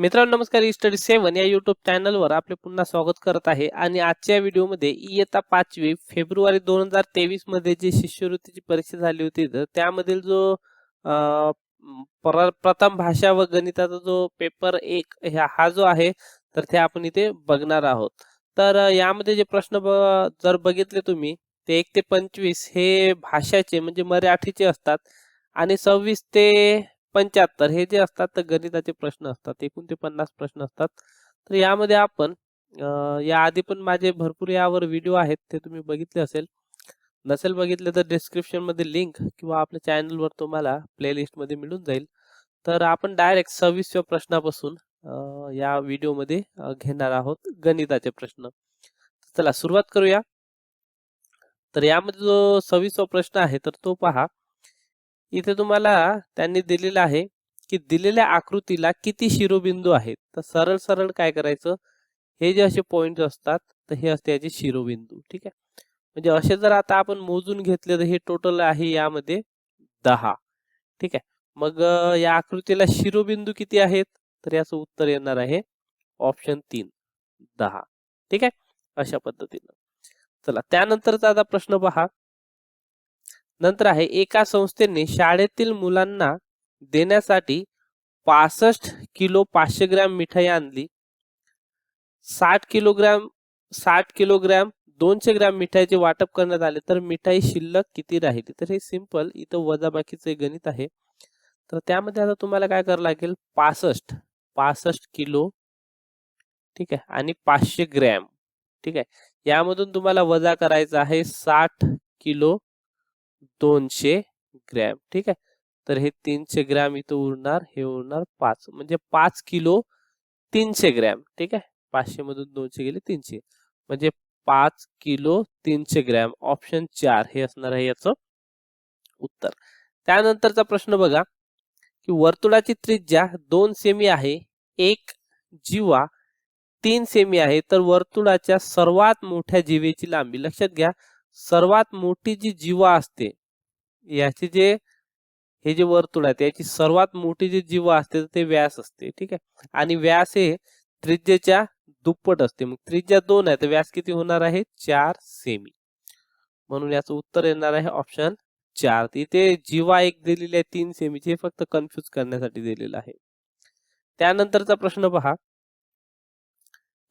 मित्रांनो नमस्कार. स्टडी सेवन या युट्यूब चॅनलवर आपले पुन्हा स्वागत करत आहे. आणि आजच्या व्हिडिओमध्ये इयत्ता पाचवी फेब्रुवारी दोन हजार तेवीसमध्ये जी शिष्यवृत्तीची परीक्षा झाली होती तर त्यामधील जो प्रथम भाषा व गणिताचा जो पेपर एक हा जो आहे तर ते आपण इथे बघणार आहोत. तर यामध्ये जे प्रश्न ब- जर बघितले तुम्ही ते एक ते पंचवीस हे भाषाचे म्हणजे मराठीचे असतात. आणि सव्वीस ते पंच्याहत्तर हे जे असतात तर गणिताचे प्रश्न असतात एकूण ते पन्नास प्रश्न असतात. तर यामध्ये आपण याआधी या आधी पण माझे भरपूर यावर व्हिडिओ आहेत ते तुम्ही बघितले असेल. नसेल बघितले तर डिस्क्रिप्शनमध्ये लिंक किंवा आपल्या चॅनलवर तुम्हाला प्लेलिस्टमध्ये मिळून जाईल. तर आपण डायरेक्ट सव्वीसव्या प्रश्नापासून या व्हिडिओमध्ये घेणार आहोत गणिताचे प्रश्न. चला सुरुवात करूया. तर यामध्ये जो सव्वीसवा प्रश्न आहे तर तो पहा. इथे तुम्हाला त्यांनी दिलेलं आहे की दिलेल्या आकृतीला किती शिरोबिंदू आहेत. तर सरळ सरळ काय करायचं? हे जे असे पॉइंट असतात तर हे असते याचे शिरोबिंदू. ठीक आहे? म्हणजे असे जर आता आपण मोजून घेतले तर हे टोटल आहे यामध्ये दहा. ठीक आहे? मग या आकृतीला शिरोबिंदू किती आहेत? तर याचं उत्तर येणार आहे ऑप्शन तीन. दहा. ठीक आहे? अशा पद्धतीनं. चला त्यानंतरचा आता प्रश्न पहा. नंतर आहे एका संस्थेने शाळेतील मुलांना देण्यासाठी पासष्ट किलो पाचशे ग्रॅम मिठाई आणली. साठ किलोग्रॅम साठ किलोग्रॅम दोनशे ग्रॅम मिठाईचे वाटप करण्यात आले. तर मिठाई शिल्लक किती राहिली? तर हे सिंपल इथं वजाबाकीचे गणित आहे. तर त्यामध्ये आता तुम्हाला काय करावं लागेल? पासष्ट पासष्ट किलो ठीक आहे आणि पाचशे ग्रॅम ठीक आहे. यामधून तुम्हाला वजा करायचं आहे साठ किलो दोनशे ग्रॅम ठीक आहे? तर हे तीनशे ग्रॅम इथं उरणार हे उरणार पाच म्हणजे पाच किलो तीनशे ग्रॅम ठीक आहे? पाचशे मधून दोनशे गेले तीनशे. म्हणजे पाच किलो तीनशे ग्रॅम ऑप्शन चार हे असणार आहे याचं उत्तर. त्यानंतरचा प्रश्न बघा की वर्तुळाची त्रिज्या दोन सेमी आहे एक जीवा तीन सेमी आहे तर वर्तुळाच्या सर्वात मोठ्या जीवेची लांबी लक्षात घ्या. सर्वात मोठी जी जीवा असते याचे जे हे जे वर्तुळ आहे त्याची सर्वात मोठी जी जीवा असते तर ते व्यास असते ठीक आहे? आणि व्यास हे त्रिज्येच्या दुप्पट असते. मग त्रिज्या दोन आहे तर व्यास किती होणार आहे? चार सेमी. म्हणून याचं उत्तर येणार आहे ऑप्शन चार. इथे जीवा एक दिलेली आहे तीन सेमीची हे फक्त कन्फ्युज करण्यासाठी दिलेलं आहे. त्यानंतरचा प्रश्न पहा.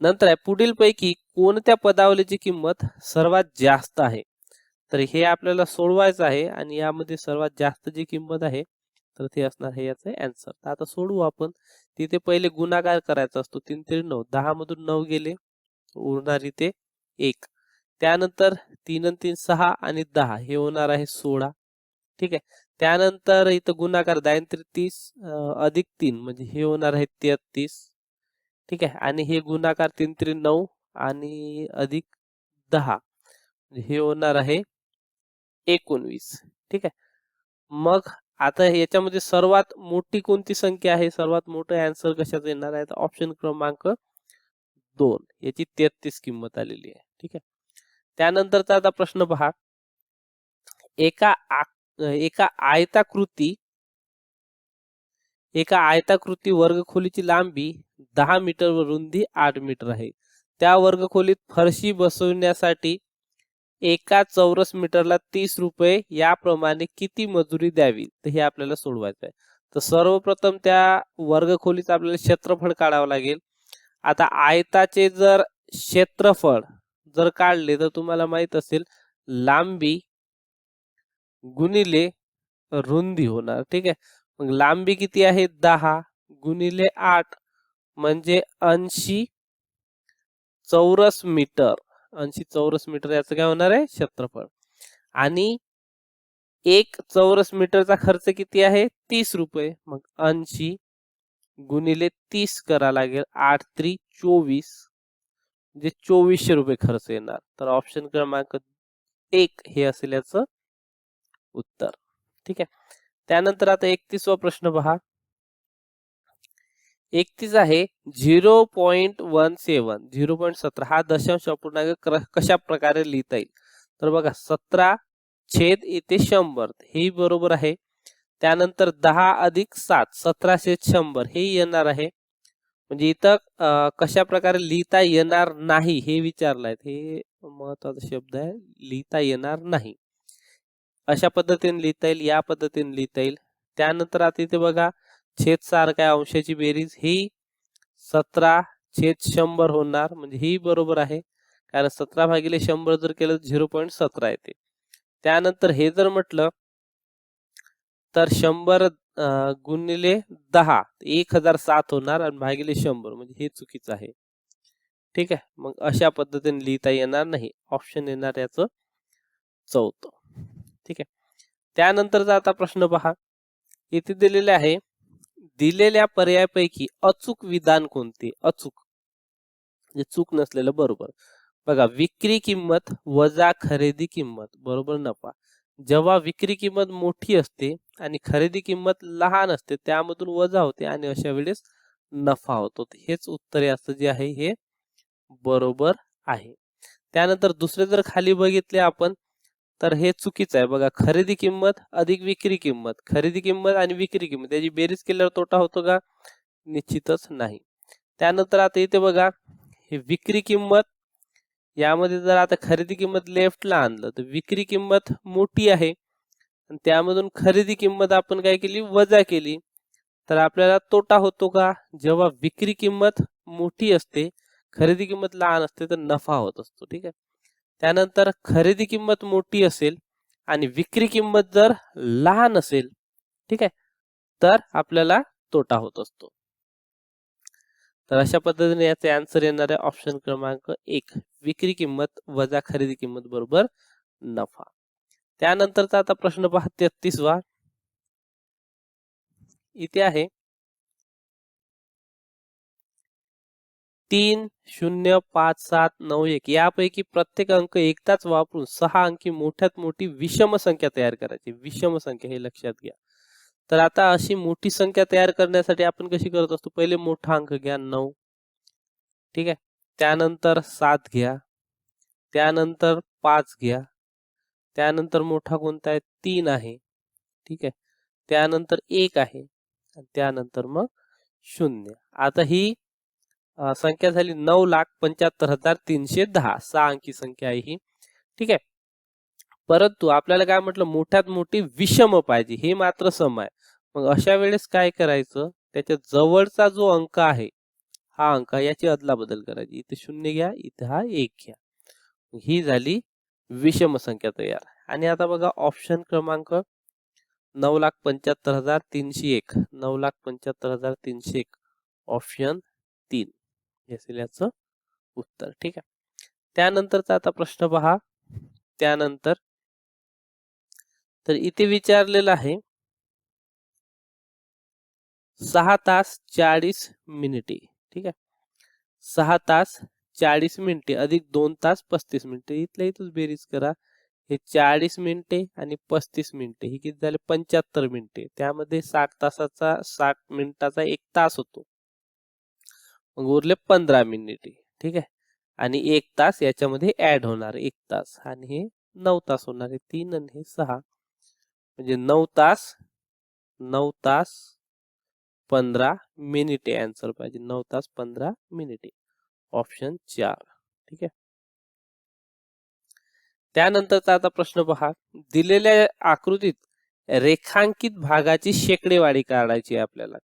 नंतर आहे पुढीलपैकी कोणत्या पदावलीची किंमत सर्वात जास्त आहे? तर हे आपल्याला सोडवायचं आहे आणि यामध्ये सर्वात जास्त जी किंमत आहे तर ते असणार आहे याचं अँसर तर आता सोडवू आपण. तिथे पहिले गुणाकार करायचा असतो तीन तीन नऊ. दहा मधून नऊ गेले उरणार इथे एक. त्यानंतर तीन आणि तीन सहा आणि दहा. हे होणार आहे सोळा. ठीक आहे? त्यानंतर इथं गुणाकार दायंत्री तीस अधिक तीन. म्हणजे हे होणार आहे तेहतीस. ठीक आहे. आणि हे गुणाकार तीन त्रिक नऊ आणि अधिक दहा. म्हणजे हे होणार आहे एकोणवीस. ठीक आहे. मग आता याच्यामध्ये सर्वात मोठी कोणती संख्या आहे? सर्वात मोठं अँसर कशाचं येणार आहे? ऑप्शन क्रमांक दोन. याची तेहतीस किंमत आलेली आहे. ठीक आहे. त्यानंतरचा आता प्रश्न पहा. एका आ एका आयताकृती एका आयताकृती वर्गखोलीची लांबी दहा मीटर व रुंदी आठ मीटर आहे. त्या वर्गखोलीत फरशी बसवण्यासाठी एका चौरस मीटरला तीस रुपये याप्रमाणे किती मजुरी द्यावी? तर हे आपल्याला सोडवायचं आहे. तर सर्वप्रथम त्या वर्गखोलीचं आपल्याला क्षेत्रफळ काढावं लागेल. आता आयताचे जर क्षेत्रफळ जर काढले तर तुम्हाला माहीत असेल लांबी गुणिले रुंदी होणार. ठीक आहे? मग लांबी किती आहे? दहा गुणिले आठ म्हणजे ऐंशी चौरस मीटर. ऐंशी चौरस मीटर याचं काय होणार आहे? क्षेत्रफळ. आणि एक चौरस मीटरचा खर्च किती आहे? तीस रुपये. मग ऐंशी गुणिले तीस करा लागेल आठ त्री चोवीस. म्हणजे चोवीसशे रुपये खर्च येणार. तर ऑप्शन क्रमांक एक हे असेल याचं उत्तर. ठीक आहे? त्यानंतर आता एकतीसवा प्रश्न पहा. एकतीस आहे zero point one seven. Zero point सतरा. हा दशांश अपूर्णांक कशा प्रकारे लिहिता येईल? तर बघा सतरा छेद इथे शंभर. हे बरोबर आहे. त्यानंतर दहा अधिक सात सतराशे शंभर. हे येणार आहे. म्हणजे इथं कशा प्रकारे लिहिता येणार नाही हे विचारलंय हे महत्त्वाचा शब्द आहे. लिहिता येणार नाही. अशा पद्धतीने लिहिता येईल या पद्धतीने लिहिता येईल. त्यानंतर आता इथे बघा छेद सारखा आहे अंशाची बेरीज ही सतरा छेद शंभर होणार. म्हणजे ही बरोबर आहे. कारण सतरा भागिले शंभर जर केलं तर झिरो पॉईंट सतरा येते. त्यानंतर हे जर म्हटलं तर शंभर गुणिले दहा एक हजार सात होणार आणि भागिले शंभर. म्हणजे हे चुकीचं आहे. ठीक आहे? मग अशा पद्धतीने लिहिता येणार नाही. ऑप्शन येणार याचं चौथं. ठीक आहे. त्यानंतरचा आता प्रश्न पहा. इथे दिलेले आहे दिलेल्या पर्यायापैकी अचूक विधान कोणते? अचूक. म्हणजे चूक नसलेलं बरोबर. बघा विक्री किंमत वजा खरेदी किंमत बरोबर नफा जेव्हा विक्री किंमत मोठी असते आणि खरेदी किंमत लहान असते त्यामधून वजा होते आणि अशा वेळेस नफा होतो. हेच उत्तर याचं जे आहे हे बरोबर आहे. त्यानंतर दुसरे जर खाली बघितले आपण तर हे चुकीचं आहे. बघा खरेदी किंमत अधिक विक्री किंमत. खरेदी किंमत आणि विक्री किंमत याची बेरीज केल्यावर तोटा होतो का? निश्चितच नाही. त्यानंतर आता इथे बघा हे विक्री किंमत यामध्ये जर आता खरेदी किंमत लेफ्टला आणलं तर विक्री किंमत मोठी आहे. आणि त्यामधून खरेदी किंमत आपण काय केली? वजा केली. तर आपल्याला तोटा होतो का? जेव्हा विक्री किंमत मोठी असते खरेदी किंमत लहान असते तर नफा होत असतो. ठीक आहे? त्यानंतर खरेदी किंमत मोठी असेल आणि विक्री किंमत जर लहान असेल ठीक आहे तर आपल्याला तोटा होत असतो. तर अशा पद्धतीने याचे आन्सर येणार आहे ऑप्शन क्रमांक एक विक्री किंमत वजा खरेदी किंमत बरोबर नफा. त्यानंतरचा आता प्रश्न पहा तेहतीसवा. इथे आहे तीन शून्य पाच सात नऊ एक. यापैकी प्रत्येक अंक एकदाच वापरून सहा अंकी मोठ्यात मोठी विषम संख्या तयार करायची. विषम संख्या हे लक्षात घ्या. तर आता अशी मोठी संख्या तयार करण्यासाठी आपण कशी करत असतो? पहिले मोठा अंक घ्या नऊ. ठीक आहे? त्यानंतर सात घ्या. त्यानंतर पाच घ्या. त्यानंतर मोठा कोणता आहे? तीन आहे. ठीक आहे? त्यानंतर एक आहे. त्यानंतर मग शून्य. आता ही संख्या झाली नऊ लाख पंच्याहत्तर हजार तीनशे दहा. सहा अंकी संख्या आहे ही. ठीक आहे? परंतु आपल्याला काय म्हटलं? मोठ्यात मोठी विषम पाहिजे. हे मात्र सम आहे. मग अशा वेळेस काय करायचं? त्याच्या जवळचा जो अंक आहे हा अंक याची अदलाबदल करायची. इथे शून्य घ्या इथे हा एक घ्या. ही झाली विषम संख्या तयार. आणि आता बघा ऑप्शन क्रमांक नऊ लाख पंच्याहत्तर हजार तीनशे एक. नऊ लाख पंच्याहत्तर हजार तीनशे एक. ऑप्शन तीन. हे असेल याचं उत्तर. ठीक आहे. त्यानंतरचा आता प्रश्न पहा. त्यानंतर तर इथे विचारलेलं आहे सहा तास चाळीस मिनिटे. ठीक आहे. सहा तास चाळीस मिनिटे अधिक दोन तास पस्तीस मिनिटे. इथल्या इथंच बेरीज करा. हे चाळीस मिनिटे आणि पस्तीस मिनिटे. ही किती झाले? पंच्याहत्तर मिनिटे. त्यामध्ये साठ तासाचा साठ मिनिटाचा एक तास होतो. मग उरले पंधरा मिनिटे ठीक आहे? आणि एक तास याच्यामध्ये ऍड होणार एक तास. आणि हे नऊ तास होणार आहे. तीन आणि हे सहा. म्हणजे नऊ तास नऊ तास पंधरा मिनिटे आन्सर पाहिजे. नऊ तास पंधरा मिनिटे ऑप्शन चार. ठीक आहे? त्यानंतरचा आता प्रश्न पहा. दिलेल्या आकृतीत रेखांकित भागाची शेकडेवारी काढायची आहे आपल्याला.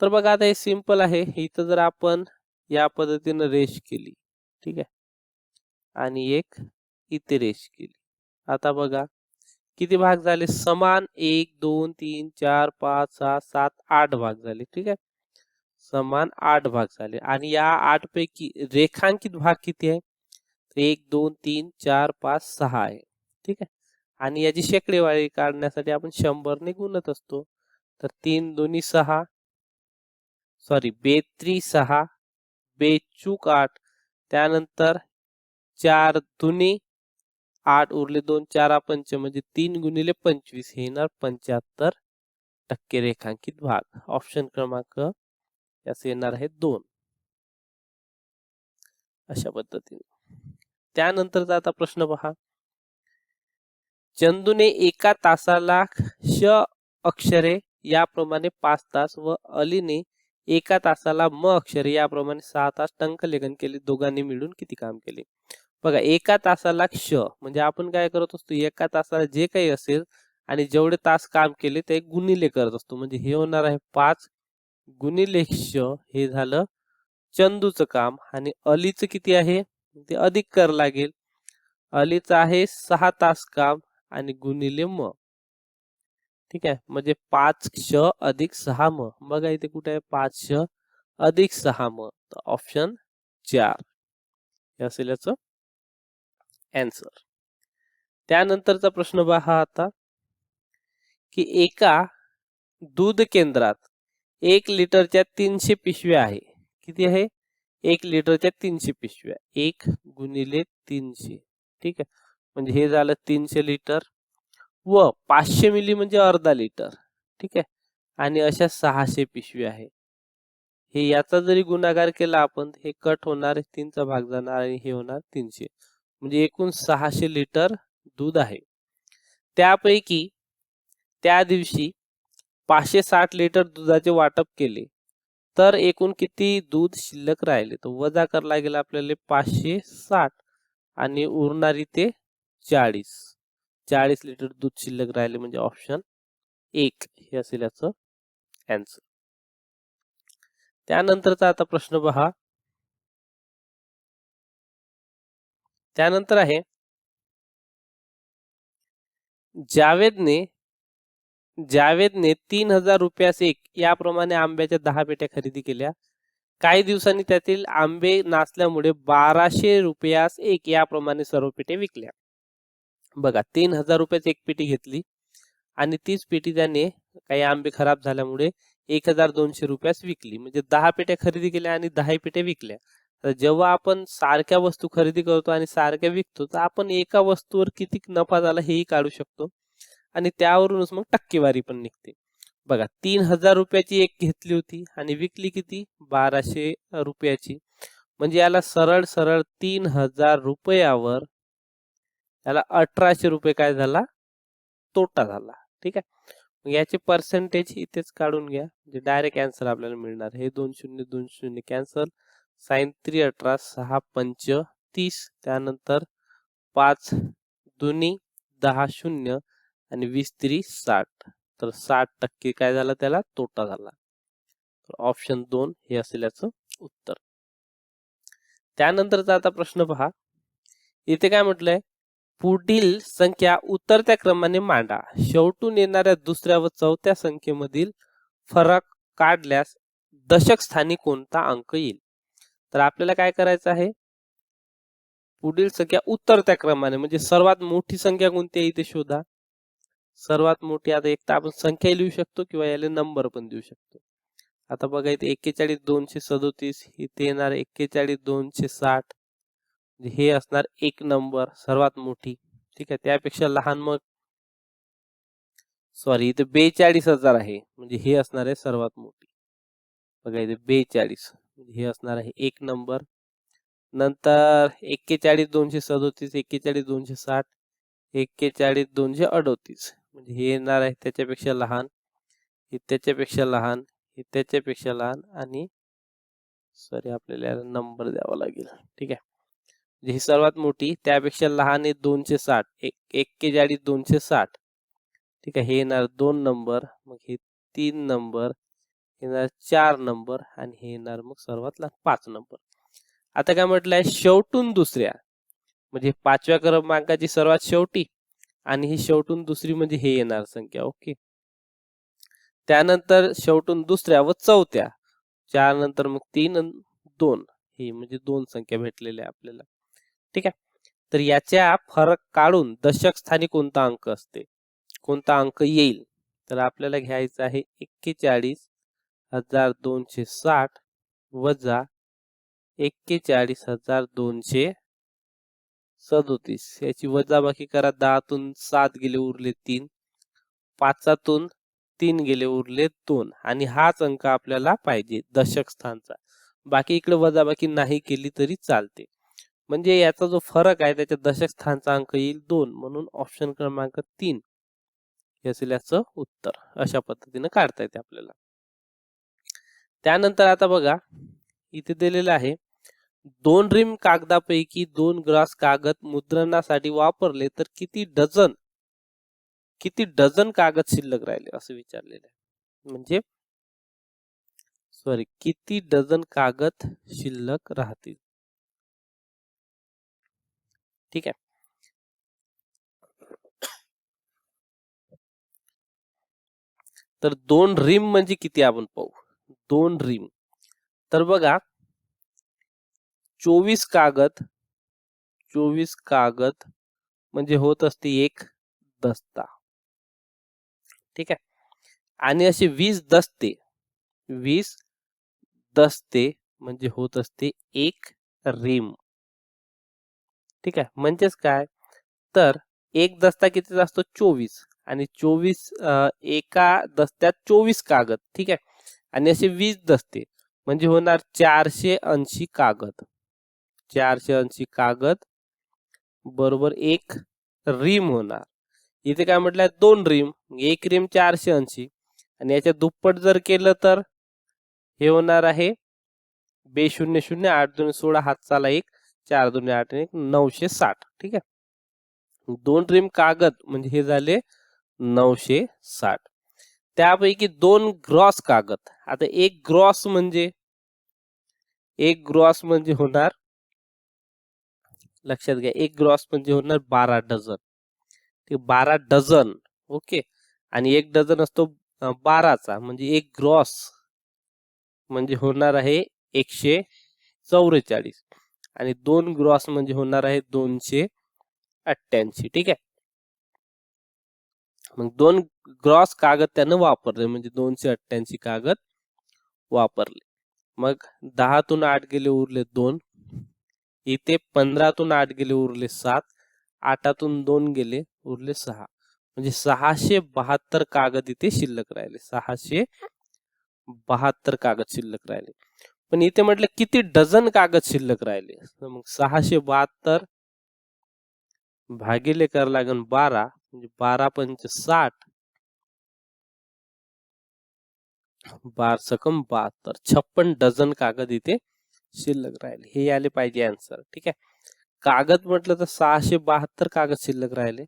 तर बघा आता हे सिंपल आहे. इथं जर आपण या पद्धतीनं रेश केली ठीक आहे? आणि एक इथे रेष केली. आता बघा किती भाग झाले? समान एक दोन तीन चार पाच सहा सात आठ भाग झाले ठीक आहे? समान आठ भाग झाले. आणि या आठ पैकी रेखांकित भाग किती आहे? एक दोन तीन चार पाच सहा आहे ठीक आहे? आणि याची शेकडेवारी काढण्यासाठी आपण शंभरने गुणत असतो. तर तीन दोन्ही सहा सॉरी बेत्री सहा बेचूक आठ त्यानंतर चार दुनी आठ उरले दोन चार पंच म्हणजे तीन गुणिले पंचवीस हे येणार पंच्याहत्तर टक्के रेखांकित भाग. ऑप्शन क्रमांक याचे येणार आहे दोन. अशा पद्धतीने. त्यानंतरचा आता प्रश्न पहा. चंदूने एका तासाला श अक्षरे याप्रमाणे पाच तास व अलीने एका तासाला म अक्षर याप्रमाणे सहा तास टंकलेखन केले दोघांनी मिळून किती काम केले? बघा एका तासाला क्ष म्हणजे आपण काय करत असतो एका तासाला जे काही असेल आणि जेवढे तास काम केले ते गुणिले करत असतो. म्हणजे हे होणार आहे पाच गुणिले क्ष हे झालं चंदूचं काम. आणि अलीचं किती आहे? ते अधिक कर लागेल. अलीचं आहे सहा तास काम आणि गुणिले म. ठीक आहे? म्हणजे पाच क्ष अधिक सहा म. बघा इथे कुठे आहे? पाच क्ष अधिक सहा म. तर ऑप्शन चार. हे असेल याच अँसर त्यानंतरचा प्रश्न पहा आता. की एका दूध केंद्रात एक लिटरच्या तीनशे पिशव्या आहे. किती आहे? एक लिटरच्या तीनशे पिशव्या. एक गुणिले तीनशे. ठीक आहे? म्हणजे हे झालं तीनशे लिटर. व पाचशे मिली म्हणजे अर्धा लिटर. ठीक आहे? आणि अशा सहाशे पिशवी आहे. हे याचा जरी गुणाकार केला आपण हे कट होणार तीनचा भाग जाणार आणि हे होणार तीनशे. म्हणजे एकूण सहाशे लिटर दूध आहे. त्यापैकी त्या दिवशी पाचशे साठ लिटर दुधाचे वाटप केले. तर एकूण किती दूध शिल्लक राहिले? तर वजा करायला लागेल आपल्याला पाचशे साठ आणि उरणारी ते चाळीस. चाळीस लिटर दूध शिल्लक राहिले म्हणजे ऑप्शन एक हे असेल याचं अँसर त्यानंतरचा आता प्रश्न पहा त्यानंतर आहे जावेदने जावेदने तीन हजार रुपयास एक याप्रमाणे आंब्याच्या दहा पेट्या खरेदी केल्या. काही दिवसांनी त्यातील आंबे नाचल्यामुळे बाराशे रुपयास एक याप्रमाणे सर्व पेट्या विकल्या. बघा तीन हजार रुपयाची एक पेटी घेतली आणि तीच पेटी त्याने काही आंबे खराब झाल्यामुळे एक हजार दोनशे रुपयास विकली. म्हणजे दहा पेट्या खरेदी केल्या आणि दहा पेट्या विकल्या. तर जेव्हा आपण सारख्या वस्तू खरेदी करतो आणि सारख्या विकतो तर आपण एका वस्तूवर किती नफा झाला हेही काढू शकतो आणि त्यावरूनच मग टक्केवारी पण निघते. बघा तीन हजार रुपयाची एक घेतली होती आणि विकली किती? बाराशे रुपयाची. म्हणजे याला सरळ सरळ तीन हजार रुपयावर याला अठराशे रुपये काय झाला? तोटा झाला. ठीक आहे? याचे पर्सेंटेज इथेच काढून घ्या. म्हणजे डायरेक्ट आन्सर आपल्याला मिळणार. हे दोन शून्य दोन शून्य कॅन्सल साईन त्री अठरा सहा पंच तीस. त्यानंतर पाच दोन्ही दहा शून्य आणि वीस त्री साठ. तर साठ टक्के काय झाला त्याला? तोटा झाला. ऑप्शन दोन हे असेल याचं उत्तर. त्यानंतरचा आता प्रश्न पहा. इथे काय म्हटलंय? पुढील संख्या उतरत्या क्रमाने मांडा. शेवटून येणाऱ्या दुसऱ्या व चौथ्या संख्येमधील फरक काढल्यास दशक स्थानी कोणता अंक येईल? तर आपल्याला काय करायचं आहे? पुढील संख्या उतरत्या क्रमाने म्हणजे सर्वात मोठी संख्या कोणती आहे इथे शोधा. सर्वात मोठी आता एक तर आपण संख्या लिहू शकतो किंवा याला नंबर पण देऊ शकतो. आता बघा इथे एक्केचाळीस दोनशे सदोतीस इथे येणार एक्केचाळीस दोनशे साठ म्हणजे हे असणार एक नंबर सर्वात मोठी. ठीक आहे त्यापेक्षा लहान मग सॉरी इथे बेचाळीस हजार आहे. म्हणजे हे असणार आहे सर्वात मोठी. बघा इथे बेचाळीस. म्हणजे हे असणार आहे एक नंबर. नंतर एक्केचाळीस दोनशे सदोतीस एक्केचाळीस दोनशे साठ एक्केचाळीस दोनशे अडोतीस. म्हणजे हे येणार आहे त्याच्यापेक्षा लहान. हे त्याच्यापेक्षा लहान हे त्याच्यापेक्षा लहान आणि सॉरी आपल्याला नंबर द्यावा लागेल. ठीक आहे. ही सर्वात मोठी त्यापेक्षा लहान आहे दोनशे साठ. एक एक्केचाळीस दोनशे साठ. ठीक आहे हे येणार दोन नंबर मग हे तीन नंबर येणार चार नंबर आणि हे येणार मग सर्वात लहान पाच नंबर. आता काय म्हटलंय शेवटून दुसऱ्या. म्हणजे पाचव्या क्रमांकाची सर्वात शेवटी आणि ही शेवटून दुसरी म्हणजे हे येणार संख्या ओके. त्यानंतर शेवटून दुसऱ्या व चौथ्या. चार नंतर मग तीन दोन. ही म्हणजे दोन संख्या भेटलेल्या आपल्याला. ठीक आहे? तर याच्या फरक काढून दशक स्थानी कोणता अंक असते? कोणता अंक येईल? तर आपल्याला घ्यायचं आहे एक्केचाळीस हजार दोनशे साठ वजा एक्केचाळीस हजार दोनशे सदोतीस. याची वजाबाकी करा. दहातून सात गेले उरले तीन. पाचातून तीन गेले उरले दोन. आणि हाच अंक आपल्याला पाहिजे दशक स्थानचा. बाकी इकडे वजाबाकी नाही केली तरी चालते. म्हणजे याचा जो फरक आहे त्याच्या दशक स्थानचा अंक येईल दोन म्हणून ऑप्शन क्रमांक तीन. हे असेल याचं उत्तर. अशा पद्धतीने काढता येते आपल्याला. त्यानंतर आता बघा इथे दिलेलं आहे दोन रिम कागदापैकी दोन ग्रास कागद मुद्रणासाठी वापरले तर किती डझन किती डझन कागद शिल्लक राहिले असं विचारलेलं आहे. म्हणजे सॉरी किती डझन कागद शिल्लक राहतील? ठीक आहे. तर दोन रिम म्हणजे किती आपण पाहू? दोन रिम. तर बघा. चोवीस कागद चोवीस कागद म्हणजे होत असते एक दस्ता. ठीक आहे. आणि असे वीस दस्ते वीस दस्ते म्हणजे होत असते एक रिम. ठीक आहे? म्हणजेच काय? तर एक दस्ता कितीचा असतो? चोवीस. आणि चोवीस एका दस्त्यात चोवीस कागद ठीक आहे? आणि असे वीस दस्ते. म्हणजे होणार चारशे ऐंशी कागद. चारशे ऐंशी कागद बरोबर एक रिम होणार. इथे काय म्हटलंय? दोन रिम. एक रिम चारशे ऐंशी. आणि याच्या दुप्पट जर केलं तर? हे होणार आहे बे शून्य शून्य आठ दोन सोळा हातचाला एक. चार दोन आठ एक नऊशे साठ. ठीक आहे? दोन रिम कागद म्हणजे हे झाले नऊशे साठ. त्यापैकी दोन ग्रॉस कागद. आता एक ग्रॉस म्हणजे? एक ग्रॉस म्हणजे होणार? लक्षात घ्या एक ग्रॉस म्हणजे होणार बारा डझन. ठीक बारा डझन. ओके? आणि एक डझन असतो बाराचा. म्हणजे एक ग्रॉस म्हणजे होणार आहे एकशे चौवेचाळीस. आणि दोन ग्रॉस म्हणजे होणार आहे दोनशे अठ्ठ्याऐंशी ठीक आहे? मग दोन ग्रॉस कागद त्यानं वापरले म्हणजे दोनशे अठ्ठ्याऐंशी कागद वापरले. मग दहातून आठ गेले उरले दोन. इथे पंधरातून आठ गेले उरले सात. आठातून दोन गेले उरले सहा. म्हणजे सहाशे बहात्तर कागद इथे शिल्लक राहिले. सहाशे बहात्तर कागद शिल्लक राहिले. पण इथे म्हटलं किती डझन कागद शिल्लक राहिले? मग सहाशे बहात्तर भागिले कर लागन बारा म्हणजे बारा पंच साठ. बार सकम बहात्तर छप्पन डझन कागद इथे शिल्लक राहिले. हे आले पाहिजे आन्सर ठीक आहे? कागद म्हटलं तर सहाशे बहात्तर कागद शिल्लक राहिले.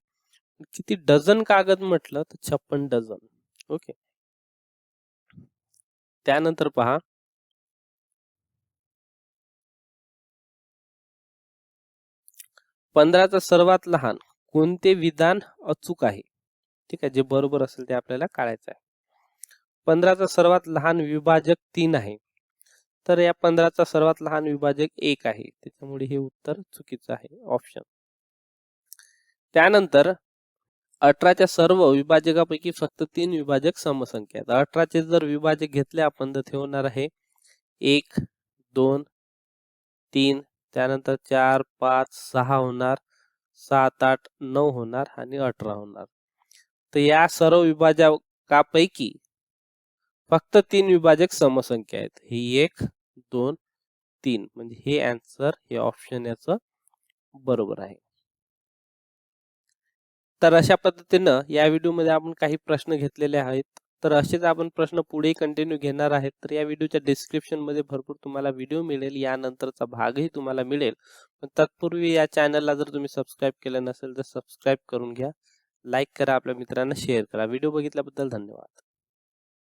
किती डझन कागद म्हटलं तर छप्पन डझन. ओके? त्यानंतर पहा. पंधराचा सर्वात लहान कोणते विधान अचूक आहे? ठीक आहे जे बरोबर असेल ते आपल्याला काढायचं आहे. पंधराचा सर्वात लहान विभाजक तीन आहे. तर या पंधराचा सर्वात लहान विभाजक एक आहे. त्याच्यामुळे हे उत्तर चुकीचं आहे. ऑप्शन त्यानंतर अठराच्या सर्व विभाजकापैकी फक्त तीन विभाजक समसंख्या आहेत. अठराचे जर विभाजक घेतले आपण तर ते होणार आहे एक दोन तीन त्यानंतर चार पाच सहा होणार सात आठ नऊ होणार आणि अठरा होणार. तर या सर्व विभाजकापैकी फक्त तीन विभाजक समसंख्या आहेत. ही एक दोन तीन. म्हणजे हे आन्सर हे ऑप्शन याच बरोबर आहे. तर अशा पद्धतीनं या व्हिडिओमध्ये आपण काही प्रश्न घेतलेले आहेत. तर असेच आपण प्रश्न पुढे कंटिन्यू घेणार आहेत. तर या व्हिडिओच्या डिस्क्रिप्शनमध्ये भरपूर तुम्हाला व्हिडिओ मिळेल. यानंतरचा भागही तुम्हाला मिळेल. पण तत्पूर्वी या चॅनलला जर तुम्ही सबस्क्राईब केलं नसेल तर सबस्क्राईब करून घ्या. लाईक करा आपल्या मित्रांना शेअर करा. व्हिडिओ बघितल्याबद्दल धन्यवाद.